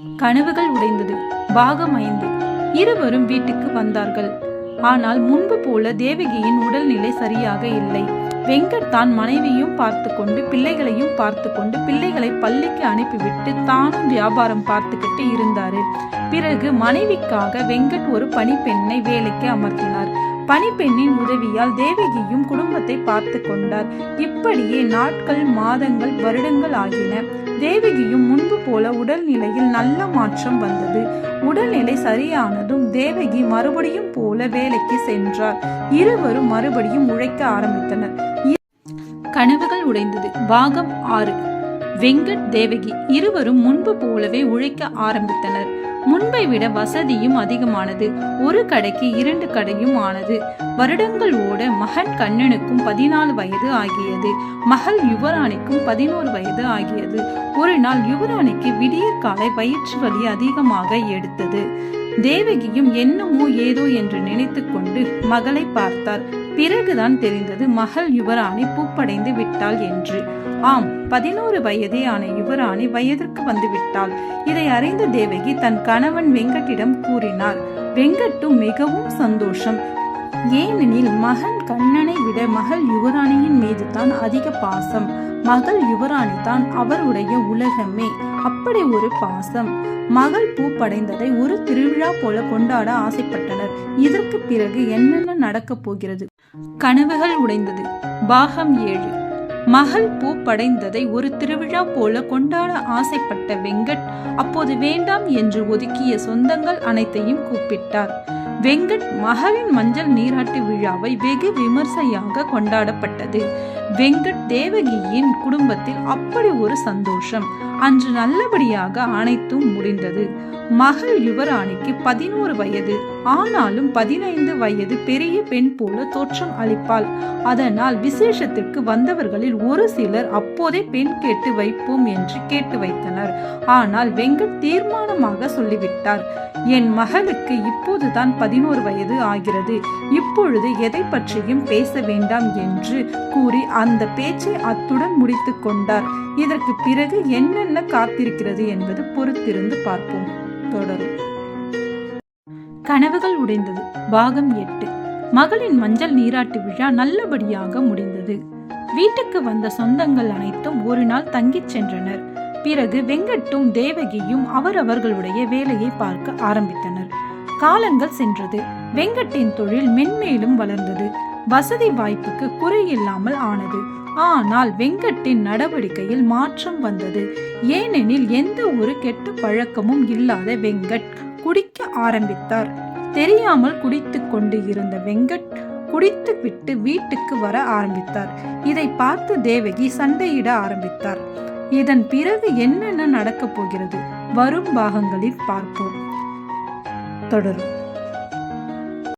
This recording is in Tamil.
கனவுகள் உடைந்தது. பாகம் ஐந்து. இருவரும் வீட்டுக்கு வந்தார்கள். ஆனால் முன்பு போல தேவகியின் உடல்நிலை சரியாக இல்லை. வெங்கட் தான் மனைவியும் பார்த்து கொண்டு பிள்ளைகளையும் பார்த்து கொண்டு பிள்ளைகளை பள்ளிக்கு அனுப்பிவிட்டு தானும் வியாபாரம் பார்த்துக்கிட்டு இருந்தாரு. பிறகு மனைவிக்காக வெங்கட் ஒரு பணிப்பெண்ணை வேலைக்கு அமர்த்தினார். பணிப்பெண்ணின் உதவியால் தேவகியும் குடும்பத்தை பார்த்து கொண்டார் இப்படியே நாட்கள் மாதங்கள் வருடங்கள் ஆகின. தேவகியும் முன்பு போல உடல்நிலையில் நல்ல மாற்றம் வந்தது. உடல்நிலை சரியானதும் தேவகி மறுபடியும் போல வேலைக்கு சென்றார். இருவரும் மறுபடியும் உழைக்க ஆரம்பித்தனர். கனவுகள் உடைந்தது. பாகம் ஆறு. வெங்கட் தேவகி இருவரும் முன்பு போலவே உழைக்க ஆரம்பித்தனர். முன்பை விட வசதியும் அதிகமானது. ஒரு கடைக்கு இரண்டு கடையும் ஆனது. வருடங்கள் ஓட மகன் கண்ணனுக்கும் பதினாலு வயது ஆகியது. மகள் யுவராணிக்கும் பதினோரு வயது ஆகியது. ஒரு நாள் யுவராணிக்கு விடியற் காலை வயிற்று வலி அதிகமாக எடுத்தது. தேவகியும் என்னமோ ஏதோ என்று நினைத்துக்கொண்டு மகளை பார்த்தார். பிறகுதான் தெரிந்தது மகள் யுவராணி பூப்படைந்து விட்டாள் என்று. ஆம் பதினோரு வயதே ஆன யுவராணி வயதிற்கு வந்து விட்டாள். இதை அறிந்த தேவகி தன் கணவன் வெங்கட்டிடம் கூறினார் வெங்கட்டும் மிகவும் சந்தோஷம். ஏனெனில் மகன் கண்ணனை விட மகள் யுவராணியின் மீது தான் அதிக பாசம். மகள் யுவராணி தான் அவருடைய உலகமே. அப்படி ஒரு பாசம். மகள் பூ படைந்ததை ஒரு திருவிழா போல கொண்டாட ஆசைப்பட்டனர். இதற்கு பிறகு என்னென்ன நடக்கப் போகிறது? கனவுகள் உடைந்தது. பாகம் ஏழு. மகள் பூ படைந்ததை ஒரு திருவிழா போல கொண்டாட ஆசைப்பட்ட வெங்கட் அப்போது வேண்டாம் என்று ஒதுக்கிய சொந்தங்கள் அனைத்தையும் கூப்பிட்டார். வெங்கட் மகளின் மஞ்சள் நீராட்டு விழாவை வெகு விமர்சையாக கொண்டாடப்பட்டது. வெங்கட் தேவகியின் குடும்பத்தில் அப்படி ஒரு சந்தோஷம். அன்று நல்லபடியாக அனைத்தும் முடிந்தது. மகள் யுவராணிக்கு பதினோரு வயது. ஆனாலும் பதினைந்து வயது பெரிய பெண் போல தோற்றம் அளிப்பாள். அதனால் விசேஷத்திற்கு வந்தவர்களில் ஒரு சிலர் அப்போதே பெண் கேட்டு வைப்போம் என்று கேட்டு வைத்தனர். ஆனால் வெங்கட் தீர்மானமாக சொல்லிவிட்டார். என் மகளுக்கு இப்போதுதான் பதினோரு வயது ஆகிறது. இப்பொழுது எதை பற்றியும் பேச வேண்டாம் என்று கூறி அந்த பேச்சை அத்துடன் முடித்துக் கொண்டார். இதற்கு பிறகு என்னென்ன காத்திருக்கிறது என்பது பொறுத்திருந்து பார்ப்போம். தொடரும். கனவுகள் உடைந்தது. பாகம் எட்டு. மகளின் மஞ்சள் நீராட்டு விழா நல்லபடியாக முடிந்தது. வீட்டுக்கு வந்த சொந்தங்கள் அனைத்தும் ஒரு நாள் தங்கிச் சென்றனர். பிறகு வெங்கட்டும் தேவகியும் அவரவர்களுடைய வேலையை பார்க்க ஆரம்பித்தனர். காலங்கள் சென்றது. வெங்கட்டின் தொழில் மென்மேலும் வளர்ந்தது. வசதி வாய்ப்புக்கு குறையில்லாமல் ஆனது. ஆனால் வெங்கட்டின் நடவடிக்கையில் மாற்றம் வந்தது. ஏனெனில் எந்த ஒரு கெட்ட பழக்கமும் இல்லாத வெங்கட் குடிக்க ஆரம்பித்தார். தெரியாமல் குடித்து கொண்டு இருந்த வெங்கட் குடித்து விட்டு வீட்டுக்கு வர ஆரம்பித்தார். இதை பார்த்து தேவகி சண்டையிட ஆரம்பித்தார். இதன் பிறகு என்னென்ன நடக்கப் போகிறது? வரும் பாகங்களில் பார்ப்போம். தொடரும்.